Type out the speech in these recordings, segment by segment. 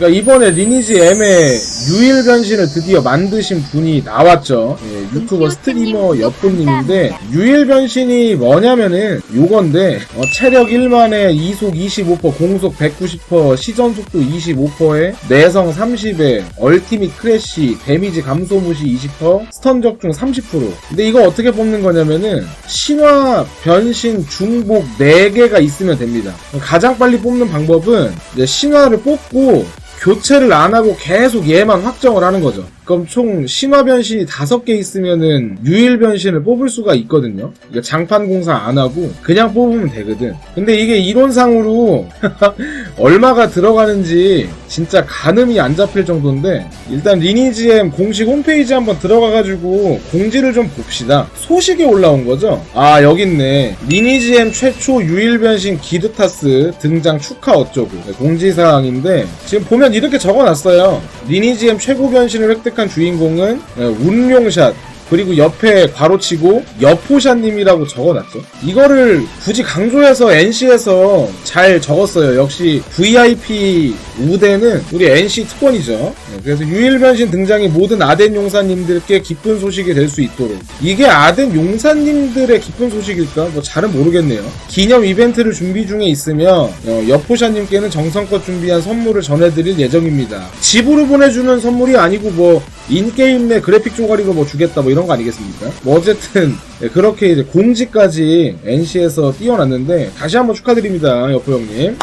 그러니까 이번에 리니지 M의 유일 변신을 드디어 만드신 분이 나왔죠. 예, 유튜버 스트리머 여분님인데 유일 변신이 뭐냐면은 요건데 어, 체력 1만에 이속 25%, 공속 190%, 시전 속도 25%에 내성 30에 얼티밋 크래쉬, 데미지 감소 무시 20%, 스턴 적중 30%. 근데 이거 어떻게 뽑는 거냐면은 신화 변신 중복 4개가 있으면 됩니다. 가장 빨리 뽑는 방법은 이제 신화를 뽑고 교체를 안 하고 계속 얘만 확정을 하는 거죠. 그럼 총 신화 변신이 다섯 개 있으면은 유일 변신을 뽑을 수가 있거든요. 그러니까 장판 공사 안 하고 그냥 뽑으면 되거든. 근데 이게 이론상으로 얼마가 들어가는지 진짜 가늠이 안 잡힐 정도인데 일단 리니지엠 공식 홈페이지 한번 들어가가지고 공지를 좀 봅시다. 소식이 올라온 거죠. 아 여기 있네. 리니지엠 최초 유일 변신 기드타스 등장 축하 어쩌고 네, 공지사항인데 지금 보면 이렇게 적어놨어요. 리니지엠 최고 변신을 획득한 주인공은 네, 운룡샷 그리고 옆에 괄호치고 여포샤님이라고 적어놨죠. 이거를 굳이 강조해서 NC에서 잘 적었어요. 역시 VIP 우대는 우리 NC 특권이죠. 네, 그래서 유일 변신 등장이 모든 아덴 용사님들께 기쁜 소식이 될 수 있도록 이게 아덴 용사님들의 기쁜 소식일까? 뭐 잘은 모르겠네요. 기념 이벤트를 준비 중에 있으며 어, 여포샤님께는 정성껏 준비한 선물을 전해드릴 예정입니다. 집으로 보내주는 선물이 아니고 뭐 인게임 내 그래픽 쪼가리로 뭐 주겠다 뭐 이런 거 아니겠습니까? 뭐 어쨌든 네, 그렇게 이제 공지까지 NC에서 띄워놨는데 다시 한번 축하드립니다 여포 형님.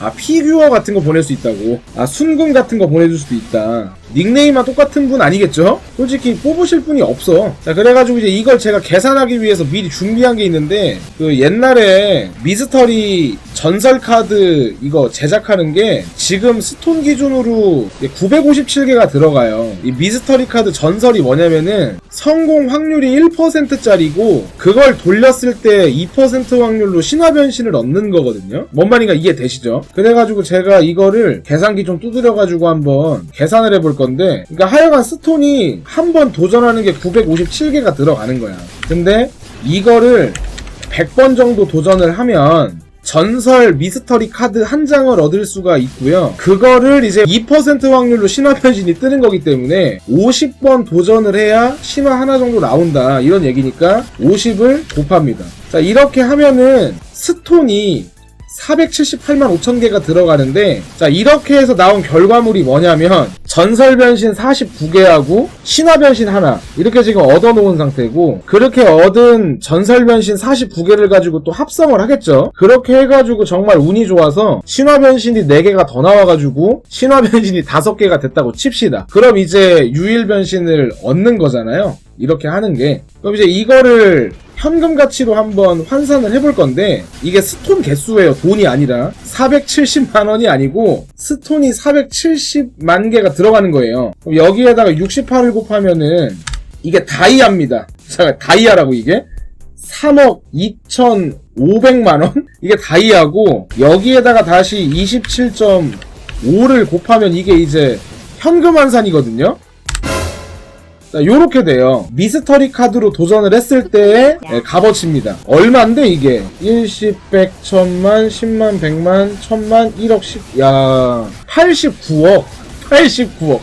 아 피규어 같은 거 보낼 수 있다고 아 순금 같은 거 보내줄 수도 있다 닉네임만 똑같은 분 아니겠죠? 솔직히 뽑으실 분이 없어 자 그래가지고 이제 이걸 제가 계산하기 위해서 미리 준비한 게 있는데 그 옛날에 미스터리 전설 카드 이거 제작하는 게 지금 스톤 기준으로 957개가 들어가요 이 미스터리 카드 전설이 뭐냐면은 성공 확률이 1%짜리고 그걸 돌렸을 때 2% 확률로 신화 변신을 얻는 거거든요. 뭔 말인가 이해 되시죠? 그래가지고 제가 이거를 계산기 좀 두드려가지고 한번 계산을 해볼 건데, 그러니까 하여간 스톤이 한 번 도전하는 게 957개가 들어가는 거야. 근데 이거를 100번 정도 도전을 하면 전설 미스터리 카드 한 장을 얻을 수가 있고요. 그거를 이제 2% 확률로 신화 변신이 뜨는 거기 때문에 50번 도전을 해야 신화 하나 정도 나온다. 이런 얘기니까 50을 곱합니다. 자, 이렇게 하면은 스톤이 478만 5천 개가 들어가는데 자 이렇게 해서 나온 결과물이 뭐냐면 전설 변신 49개하고 신화 변신 하나. 이렇게 지금 얻어놓은 상태고 그렇게 얻은 전설 변신 49개를 가지고 또 합성을 하겠죠. 그렇게 해가지고 정말 운이 좋아서 신화 변신이 4개가 더 나와가지고 신화 변신이 5개가 됐다고 칩시다. 그럼 이제 유일 변신을 얻는 거잖아요. 이렇게 하는 게. 그럼 이제 이거를 현금 가치로 한번 환산을 해볼 건데 이게 스톤 개수예요. 돈이 아니라. 470만 원이 아니고 스톤이 470만 개가 들어가는 거예요. 여기에다가 68을 곱하면은 이게 다이아입니다. 자 다이아라고 이게? 3억 2,500만 원? 이게 다이아고 여기에다가 다시 27.5를 곱하면 이게 이제 현금 환산이거든요 자, 요렇게 돼요. 미스터리 카드로 도전을 했을 때의 예, 값어치입니다. 얼마인데, 이게? 1, 10, 100, 1000만, 10만, 100만, 1000만, 1억, 10, 야, 89억. 89억.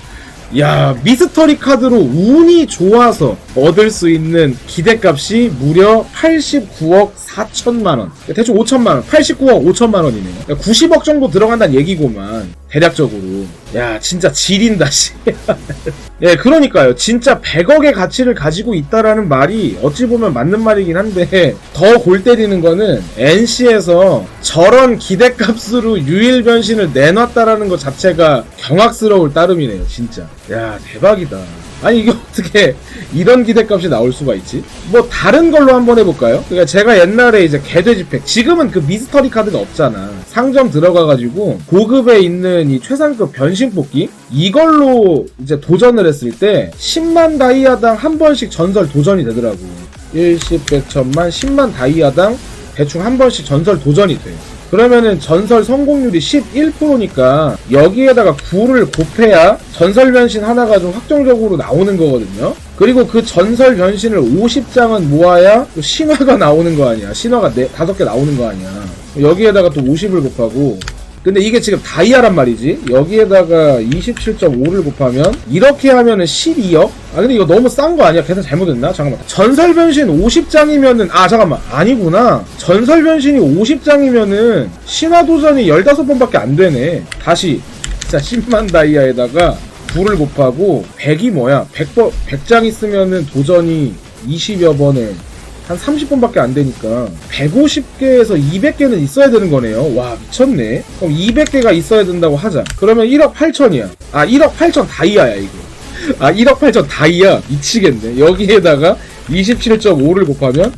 야, 미스터리 카드로 운이 좋아서 얻을 수 있는 기대값이 무려 89억 4천만 원. 대충 5천만 원. 89억 5천만 원이네요. 90억 정도 들어간다는 얘기고만. 대략적으로. 야, 진짜 지린다, 씨. 예, 그러니까요. 진짜 100억의 가치를 가지고 있다라는 말이 어찌 보면 맞는 말이긴 한데, 더 골 때리는 거는 NC에서 저런 기대값으로 유일 변신을 내놨다라는 것 자체가 경악스러울 따름이네요, 진짜. 야, 대박이다. 아니 이게 어떻게 이런 기대값이 나올 수가 있지? 뭐 다른 걸로 한번 해볼까요? 그러니까 제가 옛날에 이제 개돼지팩 지금은 그 미스터리 카드가 없잖아 상점 들어가가지고 고급에 있는 이 최상급 변신 뽑기 이걸로 이제 도전을 했을 때 10만 다이아당 한 번씩 전설 도전이 되더라고 1, 10, 100, 1000만 10만 다이아당 대충 한 번씩 전설 도전이 돼 그러면은 전설 성공률이 11%니까 여기에다가 9를 곱해야 전설 변신 하나가 좀 확정적으로 나오는 거거든요. 그리고 그 전설 변신을 50장은 모아야 또 신화가 나오는 거 아니야. 신화가 네, 5개 나오는 거 아니야. 여기에다가 또 50을 곱하고 근데 이게 지금 다이아란 말이지. 여기에다가 27.5를 곱하면 이렇게 하면은 12억? 아 근데 이거 너무 싼 거 아니야? 계산 잘못했나? 잠깐만. 전설 변신 50장이면은 아 잠깐만. 아니구나. 전설 변신이 50장이면은 신화 도전이 15번밖에 안 되네. 다시 자 10만 다이아에다가 9를 곱하고 100이 뭐야? 100번 100장 있으면은 도전이 20여 번에 한 30번밖에 안 되니까 150개에서 200개는 있어야 되는 거네요. 와 미쳤네. 그럼 200개가 있어야 된다고 하자. 그러면 1억 8천이야. 아 1억 8천 다이아야 이거. 아 1억 8천 다이아 미치겠네. 여기에다가 27.5를 곱하면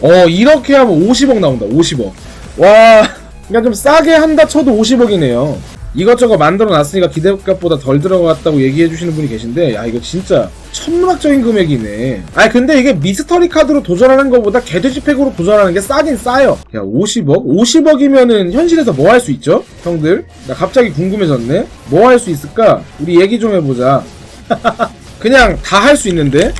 어 이렇게 하면 50억 나온다. 50억. 와 그냥 좀 싸게 한다 쳐도 50억이네요. 이것저것 만들어 놨으니까 기대값보다 덜 들어갔다고 얘기해 주시는 분이 계신데 야 이거 진짜 천문학적인 금액이네 아 근데 이게 미스터리 카드로 도전하는 것보다 개돼지 팩으로 도전하는 게 싸긴 싸요 야 50억? 50억이면은 현실에서 뭐 할 수 있죠? 형들 나 갑자기 궁금해졌네 뭐 할 수 있을까? 우리 얘기 좀 해보자 그냥 다 할 수 있는데?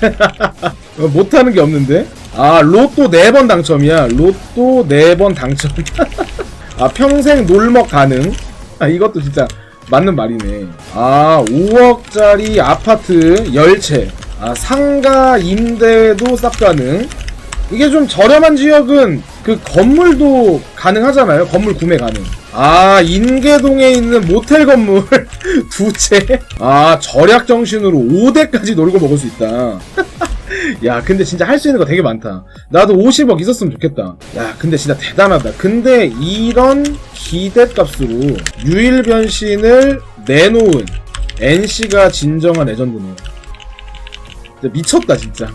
어, 못하는 게 없는데? 아 로또 4번 당첨이야. 로또 4번 당첨. 아 평생 놀먹 가능. 아 이것도 진짜 맞는 말이네. 아 5억짜리 아파트 10채. 아 상가 임대도 쌉 가능 이게 좀 저렴한 지역은 그 건물도 가능하잖아요 건물 구매 가능 아 인계동에 있는 모텔 건물 두 채 아 절약 정신으로 5대까지 놀고 먹을 수 있다 야, 근데 진짜 할 수 있는 거 되게 많다. 나도 50억 있었으면 좋겠다. 야, 근데 진짜 대단하다. 근데 이런 기대값으로 유일 변신을 내놓은 NC가 진정한 레전드네. 진짜 미쳤다, 진짜.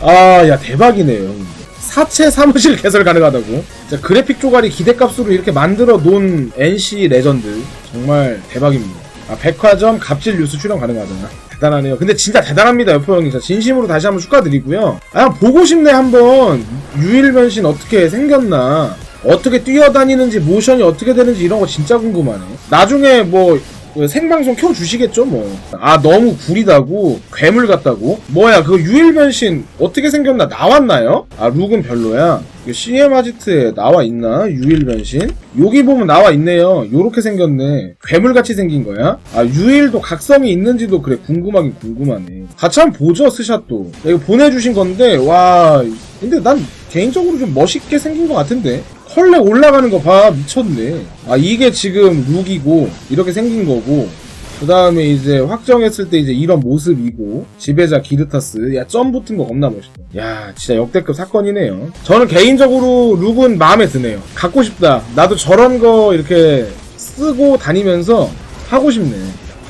아, 야, 대박이네요. 사채 사무실 개설 가능하다고. 진짜 그래픽 조각이 기대값으로 이렇게 만들어 놓은 NC 레전드. 정말 대박입니다. 아, 백화점 갑질 뉴스 출연 가능하잖아. 대단하네요. 근데 진짜 대단합니다, 여포 형님. 진심으로 다시 한번 축하드리고요. 아, 보고 싶네, 한번. 유일 변신 어떻게 생겼나. 어떻게 뛰어다니는지, 모션이 어떻게 되는지 이런 거 진짜 궁금하네. 나중에 뭐, 그 생방송 켜주시겠죠, 뭐. 아, 너무 구리다고? 괴물 같다고? 뭐야, 그거 유일 변신 어떻게 생겼나? 나왔나요? 아, 룩은 별로야. CM 아지트에 나와 있나? 유일 변신? 여기 보면 나와 있네요. 요렇게 생겼네. 괴물같이 생긴 거야? 아, 유일도 각성이 있는지도 그래, 궁금하긴 궁금하네. 같이 한번 보죠, 스샷도. 이거 보내주신 건데, 와, 근데 난 개인적으로 좀 멋있게 생긴 것 같은데. 컬렉 올라가는 거 봐. 미쳤네. 아, 이게 지금 룩이고, 이렇게 생긴 거고, 그 다음에 이제 확정했을 때 이제 이런 모습이고, 지배자 기르타스. 야, 점 붙은 거 겁나 멋있다. 야, 진짜 역대급 사건이네요. 저는 개인적으로 룩은 마음에 드네요. 갖고 싶다. 나도 저런 거 이렇게 쓰고 다니면서 하고 싶네.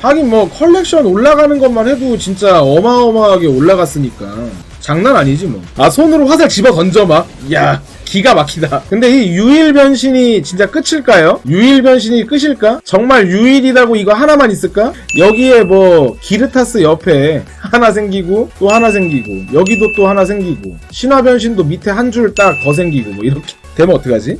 하긴 뭐 컬렉션 올라가는 것만 해도 진짜 어마어마하게 올라갔으니까. 장난 아니지 뭐. 아, 손으로 화살 집어 던져 막. 야. 기가 막히다. 근데 이 유일 변신이 진짜 끝일까요? 유일 변신이 끝일까? 정말 유일이라고 이거 하나만 있을까? 여기에 뭐 기르타스 옆에 하나 생기고 또 하나 생기고 여기도 또 하나 생기고 신화 변신도 밑에 한 줄 딱 더 생기고 뭐 이렇게 되면 어떡하지?